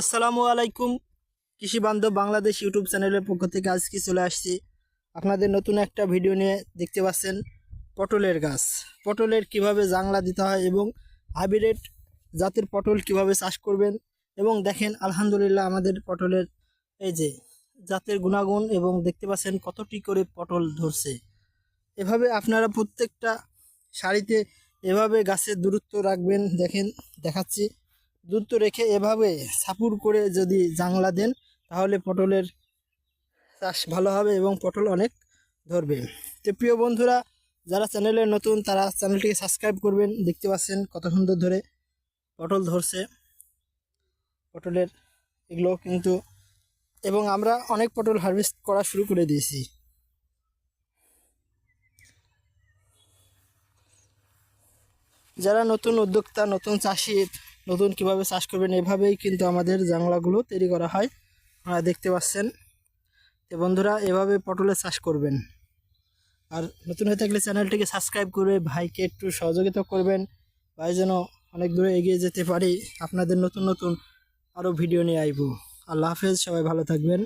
আসসালামু আলাইকুম, কৃষি বান্ধব বাংলাদেশ ইউটিউব চ্যানেলের পক্ষ থেকে আজকে চলে আসছি আপনাদের নতুন একটা ভিডিও নিয়ে দেখতে পাচ্ছেন পটলের গাছ। পটলের কীভাবে জাংলা দিতে হয় এবং হাইব্রিড জাতের পটল কীভাবে চাষ করবেন এবং দেখেন আলহামদুলিল্লাহ আমাদের পটলের এই যে জাতের গুণাগুণ এবং দেখতে পাচ্ছেন কতটি করে পটল ধরছে। এভাবে আপনারা প্রত্যেকটা সারিতে এভাবে গাছের দূরত্ব রাখবেন, দেখেন, দেখাচ্ছি। দূরত্ব রেখে এভাবে সাপুর করে যদি জাংলা দেন, তাহলে পটলের চাষ ভালো হবে এবং পটল অনেক ধরবে। তো প্রিয় বন্ধুরা, যারা চ্যানেলে নতুন, তারা চ্যানেলটিকে সাবস্ক্রাইব করবেন। দেখতে পাচ্ছেন কত সুন্দর ধরে পটল ধরছে। পটলের এগুলো কিন্তু, এবং আমরা অনেক পটল হারভেস্ট করা শুরু করে দিয়েছি। যারা নতুন উদ্যোক্তা, নতুন চাষি নতুন কীভাবে চাষ করবেন এভাবেই কিন্তু আমাদের জাংলাগুলো তৈরি করা হয়। আপনারা দেখতে পাচ্ছেন। তো বন্ধুরা, এভাবে পটলের চাষ করবেন। আর নতুন হয়ে থাকলে চ্যানেলটিকে সাবস্ক্রাইব করবে ভাইকে একটু সহযোগিতা করবেন। ভাই যেন অনেক দূরে এগিয়ে যেতে পারি। আপনাদের নতুন নতুন আরও ভিডিও নিয়ে আইব। আল্লাহ হাফেজ, সবাই ভালো থাকবেন।